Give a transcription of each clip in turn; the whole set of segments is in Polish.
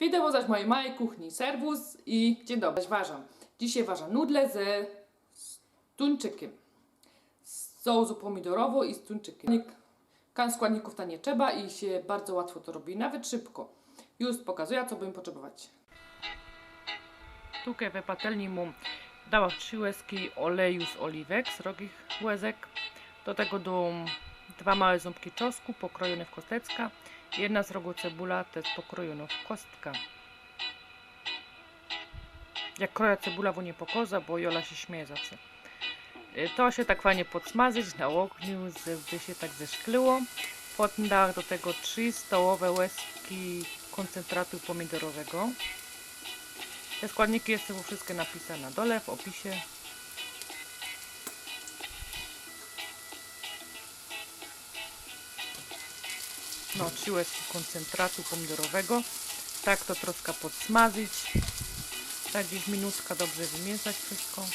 Witam zaś mojej małej kuchni. Serwus i dzień dobry. Ważam. Dzisiaj ważę nudle ze tuńczykiem. Z sousą pomidorową i z tuńczykiem. Kan składników to nie trzeba i się bardzo łatwo to robi, nawet szybko. Już pokazuję, co będę potrzebować. Tutaj we patelni mu dałam 3 łyżki oleju z oliwek, srogich łezek. Do tego do dwa małe ząbki czosnku pokrojone w kosteczka. Jedna z rogu cebula też pokrojona w kostka. Jak kroja cebula, bo nie pokoza, bo Jola się śmieje zawsze. Y, To się tak fajnie podsmażyć na ogniu, żeby się tak zeszkliło. Potem dam do tego 3 stołowe łyżki koncentratu pomidorowego. Te składniki są wszystkie napisane na dole w opisie. 3 łyżki koncentratu pomidorowego. Tak to troszkę podsmażyć. Tak gdzieś minutka dobrze wymieszać wszystko.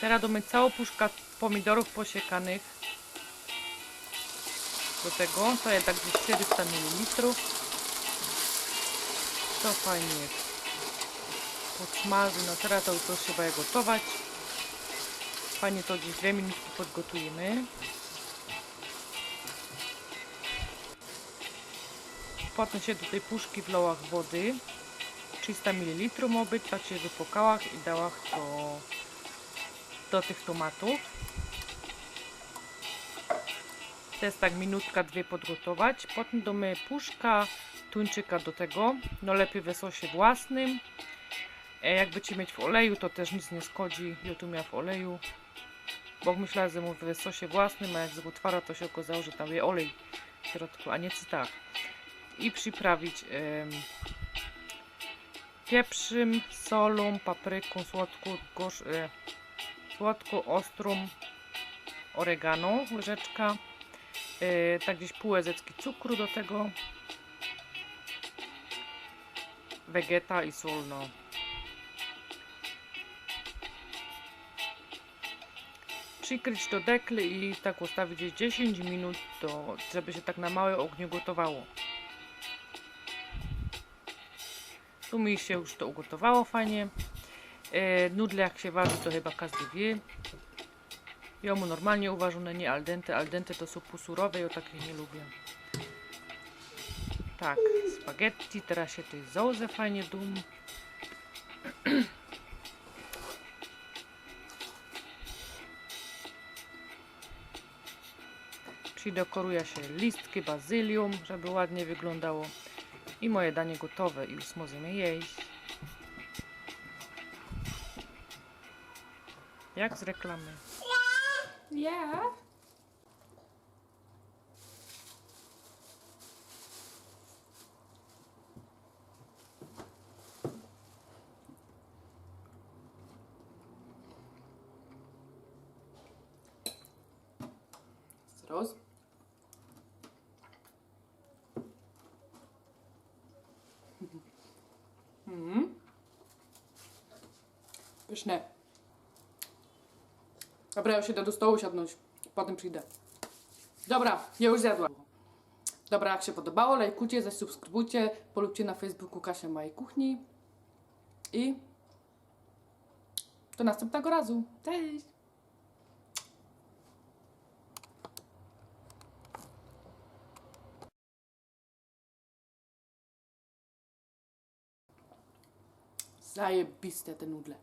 Teraz damy całą puszkę pomidorów posiekanych do tego. To jest tak gdzieś 400 ml. To fajnie podsmaży. No teraz to już trzeba je gotować. Fajnie to gdzieś 2 minutki podgotujemy. Potem się do tej puszki wlałach wody. 300 ml ma być, tak się wypłakałach i dałach to do tych tomatów. To jest tak minutka, dwie podgotować. Potem damy puszka tuńczyka do tego. No lepiej w sosie własnym. E, jak będziecie mieć w oleju, to też nic nie szkodzi. Ja tu miałam w oleju. Bo myślałam, że mówię w sosie własnym, a jak z otwara to się okazało, że tam jest olej w środku, a nie tak. I przyprawić em, pieprzem, solą, papryką, słodką, gorz, e, słodką, ostrą, oregano, łyżeczka, e, tak gdzieś pół cukru do tego, wegeta i sól, no. Przykryć do dekly i tak ustawić gdzieś 10 minut, do, żeby się tak na małe ogniu gotowało. Tu mi się już to ugotowało fajnie. E, nudle jak się waży, to chyba każdy wie. Ja mu normalnie uważone, nie al dente. Al dente to są pusurowe, ja takich nie lubię. Tak, spaghetti, teraz się tej zołze fajnie dum. Przydekoruję się listki, bazylium, żeby ładnie wyglądało. I moje danie gotowe i już możemy jeść. Jak z reklamy. Ja. Roz. Mhm. Pyszne. Dobra, ja idę do stołu siadnąć. Potem przyjdę. Dobra, ja już zjadłam. Dobra, jak się podobało, lajkujcie, zasubskrybujcie, polubcie na Facebooku Kasia Mojej Kuchni. I do następnego razu. Cześć! Ta je bistete nudle.